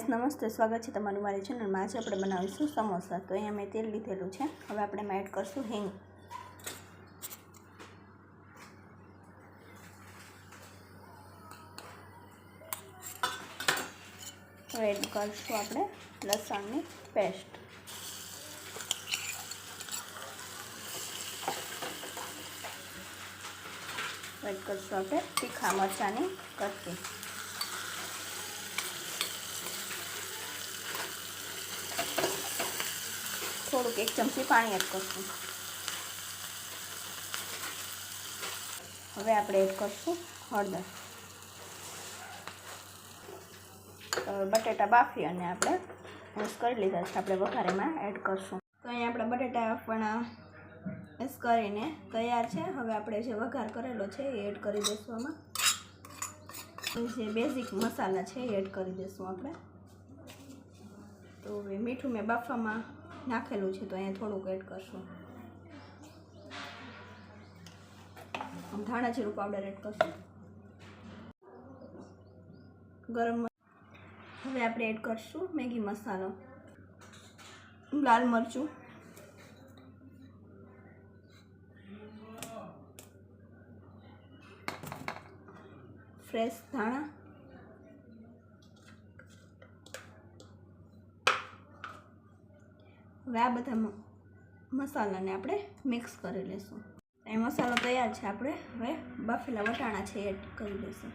Guys, નમસ્તે, સ્વાગત છે તમારું મારી ચેનલમાં આજે આપણે બનાવીશું સમોસા. તો અહીંયા મેં તેલ લીધેલું છે. હવે આપણે એમાં એડ કરશું હિંગ. હવે એડ કરશું આપણે લસણની પેસ્ટ. એડ કરશું આપણે તીખા મરચાંની કટકી. થોડુંક એક ચમચી પાણી એડ કરશું. હવે આપણે એડ કરશું હળદર. બટેટા બાફી અને આપણે મિક્સ કરી લીધા છે. આપણે વઘારેમાં એડ કરશું. તો અહીંયા આપણે બટેટા પણ મિક્સ કરીને તૈયાર છે. હવે આપણે જે વઘાર કરેલો છે એ એડ કરી દઈશું આમાં. જે બેઝિક મસાલા છે એ એડ કરી દઈશું આપણે. તો હવે મીઠું મેં બાફવામાં નાખેલું છે, તો અહીંયા થોડુંક એડ કરશું. ધાણા જીરું પાવડર એડ કરશું. ગરમ હવે આપણે એડ કરશું મેગી મસાલો. લાલ મરચું. ફ્રેશ ધાણા. હવે આ બધા મસાલાને આપણે મિક્સ કરી લઈશું એ મસાલો તૈયાર છે આપણે. હવે બાફેલા વટાણા છે એડ કરી લઈશું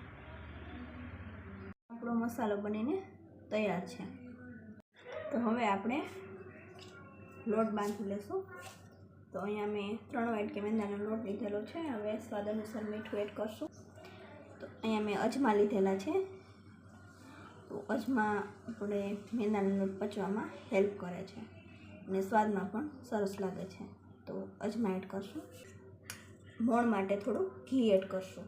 આપણો મસાલો બનીને તૈયાર છે. તો હવે આપણે લોટ બાંધી લઈશું તો અહીંયા મેં ત્રણ વાઇટ કે મેંદાનો લોટ લીધેલો છે. હવે સ્વાદ અનુસાર મીઠું એડ કરશું. તો અહીંયા મેં અજમા લીધેલા છે. તો અજમા આપણે મેંદાનો લોટ પચવામાં હેલ્પ કરે છે. અને સ્વાદમાં પણ સરસ લાગે છે. તો અજમા એડ કરશું. મોણ માટે થોડું ઘી એડ કરશું.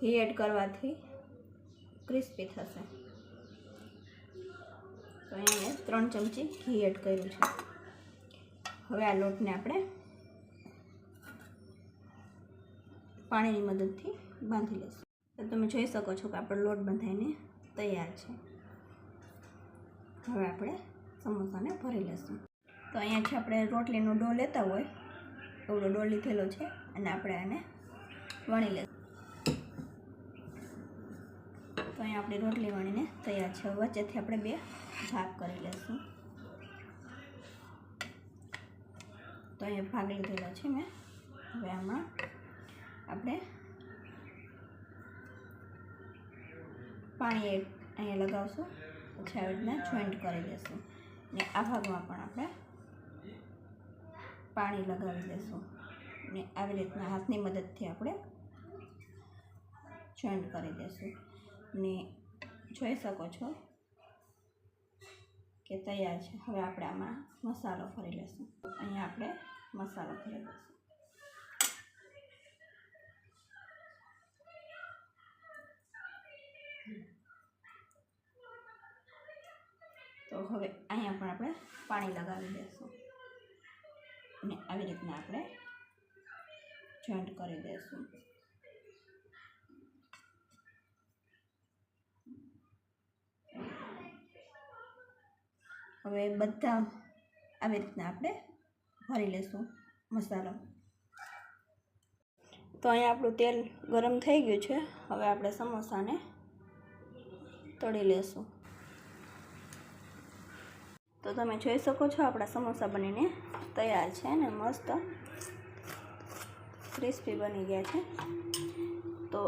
ઘી એડ કરવાથી ક્રિસ્પી થશે. તો અહીંયા ત્રણ ચમચી ઘી એડ કર્યું છે. હવે આ લોટને આપણે પાણીની મદદથી બાંધી લઈશું. તમે જોઈ શકો છો કે આપણો લોટ બંધાઈને તૈયાર છે. હવે આપણે સમોસાને ભરી લઈશું તો અહીંયા છે આપણે રોટલીનો ડો લેતા હોય, એવડો ડો લીધેલો છે અને આપણે આને વણી લઈશું તો અહીંયા આપણી રોટલી વણીને તૈયાર છે. વચ્ચેથી આપણે બે ભાગ કરી લઈશું તો અહીંયા ભાગ લીધેલો છે મેં. હવે આમાં આપણે પાણી અહીંયા લગાવશું. પછી રીતના જોઈન્ટ કરી દઈશું ને આ ભાગમાં પણ આપણે પાણી લગાવી દઈશું ને આવી રીતના હાથની મદદથી આપણે જોઈન્ટ કરી દઈશું ને જોઈ શકો છો કે તૈયાર છે. હવે આપણે આમાં મસાલો ફરી લઈશું અહીંયા આપણે મસાલો ફરી લઈશું તો હવે અહીંયા પણ આપણે પાણી લગાવી દઈશું અને આવી રીતના આપણે જોઈન્ટ કરી દઈશું હવે બધા આવી રીતના આપણે ભરી લઈશું મસાલો. તો અહીંયા આપણું તેલ ગરમ થઈ ગયું છે. હવે આપણે સમોસાને તળી લેશું. તો તમે જોઈ શકો છો, આપણા સમોસા બનીને તૈયાર છે ને મસ્ત. ક્રિસ્પી બની ગયા છે. તો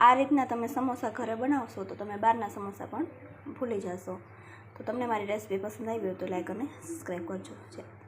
આ રીતના તમે સમોસા ઘરે બનાવશો તો તમે બહારના સમોસા પણ ભૂલી જશો. તો તમને મારી રેસીપી પસંદ આવી હોય તો લાઈક અને સબસ્ક્રાઈબ કરજો. છે